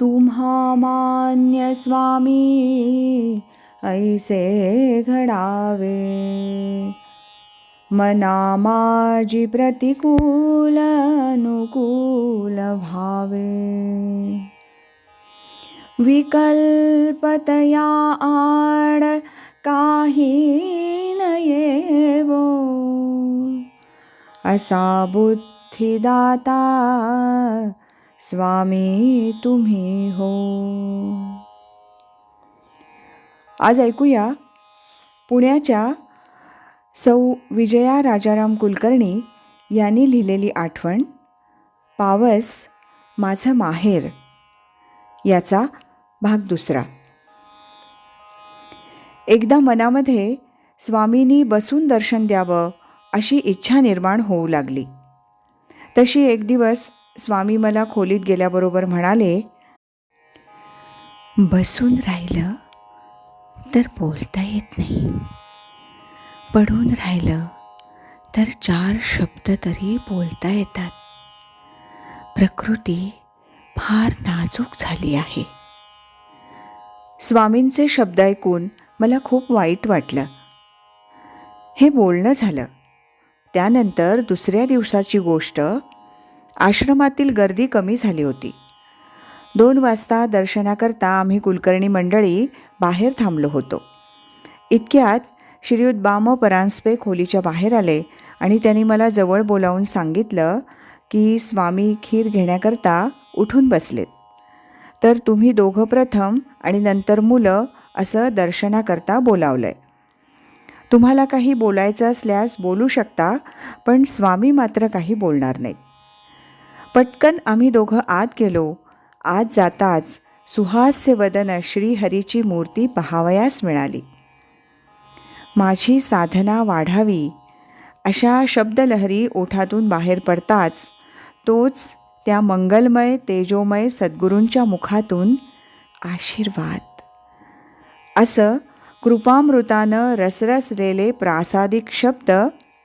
तुम्हा मान्य स्वामी ऐसे घडावे। मना माझी प्रतिकूल अनुकूल भावे। विकल्पतया आड काही नयेवो। असा बुद्धिदाता स्वामी तुम्ही हो. आज ऐकूया पुण्याच्या सौ विजया राजाराम कुलकर्णी यांनी लिहिलेली आठवण पावस माझं माहेर याचा भाग दुसरा. एकदा मनामध्ये स्वामींनी बसून दर्शन द्यावं अशी इच्छा निर्माण होऊ लागली. तशी एक दिवस स्वामी मला खोलीत गेल्याबरोबर म्हणाले बसून राहिलं तर बोलता येत नाही. पडून राहिलं तर चार शब्द तरी बोलता येतात. प्रकृती फार नाजूक झाली आहे. स्वामींचे शब्द ऐकून मला खूप वाईट वाटलं. हे बोलणं झालं. त्यानंतर दुसऱ्या दिवसाची गोष्ट आश्रमातील गर्दी कमी झाली होती. दोन वाजता दर्शनाकरता आम्ही कुलकर्णी मंडळी बाहेर थांबलो होतो. इतक्यात श्रीयुत बाम परांजपे खोलीच्या बाहेर आले आणि त्यांनी मला जवळ बोलावून सांगितलं की स्वामी खीर घेण्याकरता उठून बसलेत. तर तुम्ही दोघं प्रथम आणि नंतर मुलं असं दर्शनाकरता बोलावलं आहे तुम्हाला काही बोलायचं असल्यास बोलू शकता पण स्वामी मात्र काही बोलणार नाहीत. पटकन आम्ही दोघं आत गेलो. आत जाताच सुहास्य वदन श्रीहरीची मूर्ती पहावयास मिळाली. माझी साधना वाढावी अशा शब्दलहरी ओठातून बाहेर पडताच तोच त्या मंगलमय तेजोमय सद्गुरूंच्या मुखातून आशीर्वाद. असं कृपामृतानं रसरसलेले प्रासादिक शब्द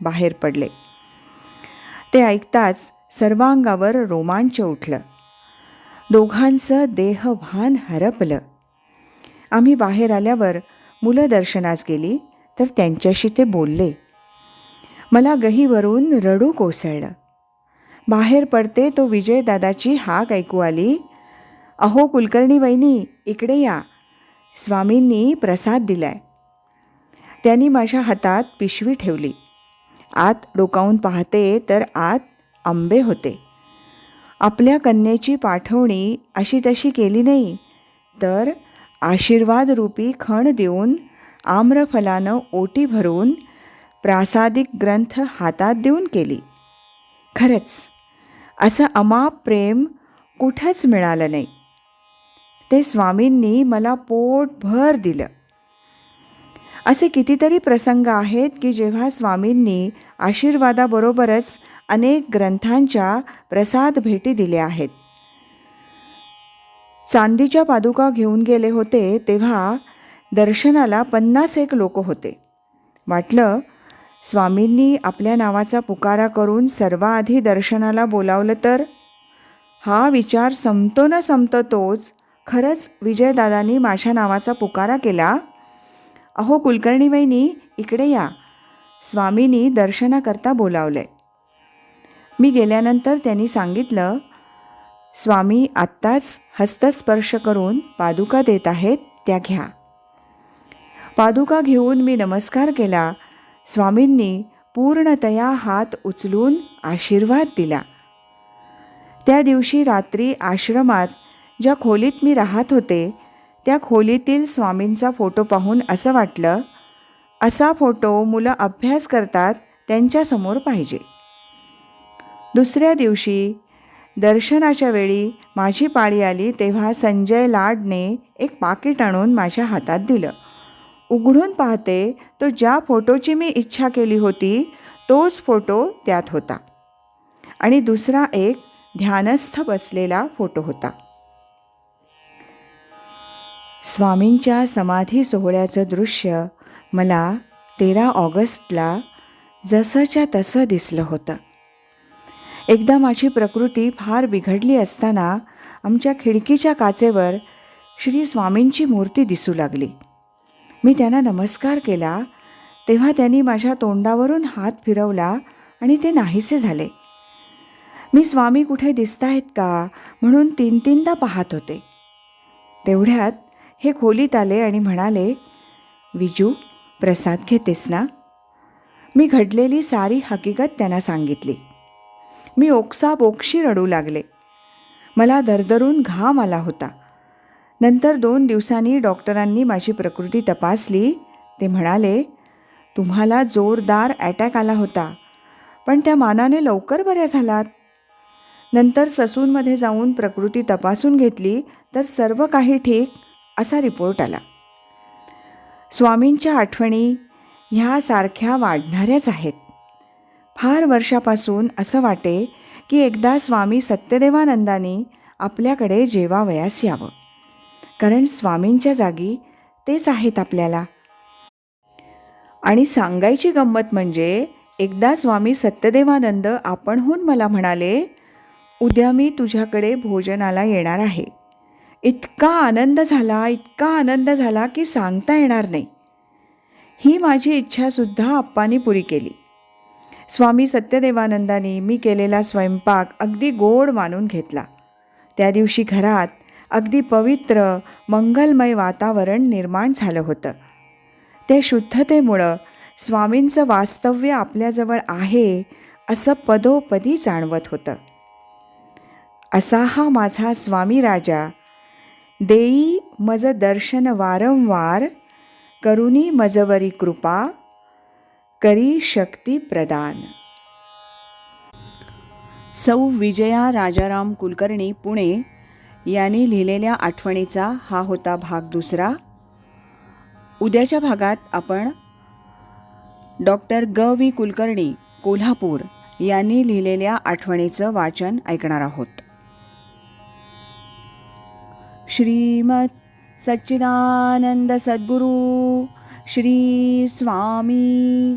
बाहेर पडले. ते ऐकताच सर्वांगावर रोमांच उठलं. दोघांचं देहभान हरपलं. आम्ही बाहेर आल्यावर मुलं दर्शनास गेली तर त्यांच्याशी ते बोलले. मला गहीवरून रडू कोसळलं. बाहेर पडते तो विजयदादाची हाक ऐकू आली. अहो कुलकर्णी वहिनी इकडे या. स्वामींनी प्रसाद दिलाय. त्यांनी माझ्या हातात पिशवी ठेवली. आत डोकावून पाहते तर आत आंबे होते. आपल्या कन्येची पाठवणी अशी तशी केली नाही तर आशीर्वादरूपी खण देऊन आम्रफलानं ओटी भरून प्रासादिक ग्रंथ हातात देऊन केली. खरंच असं अमाप प्रेम कुठंच मिळालं नाही. ते स्वामींनी मला पोटभर दिलं. असे कितीतरी प्रसंग आहेत की जेव्हा स्वामींनी आशीर्वादाबरोबरच अनेक ग्रंथांच्या प्रसाद भेटी दिल्या आहेत. चांदीच्या पादुका घेऊन गेले होते तेव्हा दर्शनाला पन्नास एक लोक होते. वाटलं स्वामींनी आपल्या नावाचा पुकारा करून सर्वाआधी दर्शनाला बोलावलं तर? हा विचार संपतो न संपतो तोच खरंच विजयदादांनी माझ्या नावाचा पुकारा केला? अहो कुलकर्णी वहिनी इकडे या. स्वामींनी दर्शनाकरता बोलावलंय मी गेल्यानंतर त्यांनी सांगितलं स्वामी आत्ताच हस्तस्पर्श करून पादुका देत आहेत त्या घ्या. पादुका घेऊन मी नमस्कार केला. स्वामींनी पूर्णतया हात उचलून आशीर्वाद दिला. त्या दिवशी रात्री आश्रमात ज्या खोलीत मी राहत होते त्या खोलीतील स्वामींचा फोटो पाहून असं वाटलं असा फोटो मुलं अभ्यास करतात त्यांच्यासमोर पाहिजे. दुसऱ्या दिवशी दर्शनाच्या वेळी माझी पाळी आली तेव्हा संजय लाडने एक पाकिट आणून माझ्या हातात दिलं. उघडून पाहते तो ज्या फोटोची मी इच्छा केली होती तोच फोटो त्यात होता. आणि दुसरा एक ध्यानस्थ बसलेला फोटो होता. स्वामींच्या समाधी सोहळ्याचं दृश्य मला तेरा ऑगस्टला जसंच्या तसं दिसलं होतं. एकदा माझी प्रकृती फार बिघडली असताना आमच्या खिडकीच्या काचेवर श्री स्वामींची मूर्ती दिसू लागली. मी त्यांना नमस्कार केला तेव्हा त्यांनी माझ्या तोंडावरून हात फिरवला आणि ते नाहीसे झाले. मी स्वामी कुठे दिसत आहेत का? म्हणून तीन तीनदा पाहत होते. तेवढ्यात हे खोलीत आले आणि म्हणाले विजू प्रसाद घेतेस ना? मी घडलेली सारी हकीकत त्यांना सांगितली. मी ओक्साबोक्षी रडू लागले. मला दरदरून घाम आला होता. नंतर दोन दिवसांनी डॉक्टरांनी माझी प्रकृती तपासली. ते म्हणाले तुम्हाला जोरदार अटॅक आला होता पण त्या मानाने लवकर बऱ्या झालात. नंतर ससूनमध्ये जाऊन प्रकृती तपासून घेतली तर सर्व काही ठीक असा रिपोर्ट आला. स्वामींच्या आठवणी ह्यासारख्या वाढणाऱ्याच आहेत. फार वर्षापासून असं वाटे की एकदा स्वामी सत्यदेवानंदानी आपल्याकडे जेवावयास यावं. कारण स्वामींच्या जागी तेच आहेत आपल्याला. आणि सांगायची गंमत म्हणजे एकदा स्वामी सत्यदेवानंद आपणहून मला म्हणाले उद्या मी तुझ्याकडे भोजनाला येणार आहे. इतका आनंद झाला इतका आनंद झाला की सांगता येणार नाही. ही माझी इच्छासुद्धा आप्पांनी पुरी केली. स्वामी सत्यदेवानंदाने मी केलेला स्वयंपाक अगदी गोड मानून घेतला. त्या दिवशी घरात अगदी पवित्र मंगलमय वातावरण निर्माण झालं होतं. ते शुद्धतेमुळं स्वामींचं वास्तव्य आपल्याजवळ आहे असं पदोपदी जाणवत होतं. असा हा माझा स्वामी राजा देई मज दर्शन वारंवार करुणी मजवरी कृपा करी शक्ती प्रदान. सौ विजया राजाराम कुलकर्णी पुणे. यांनी लिहिलेल्या आठवणीचा हा होता भाग दुसरा. उद्याच्या भागात आपण डॉक्टर ग. व्ही कुलकर्णी कोल्हापूर यांनी लिहिलेल्या आठवणीचं वाचन ऐकणार आहोत. श्रीमत सच्चिदानंद सद्गुरू श्री स्वामी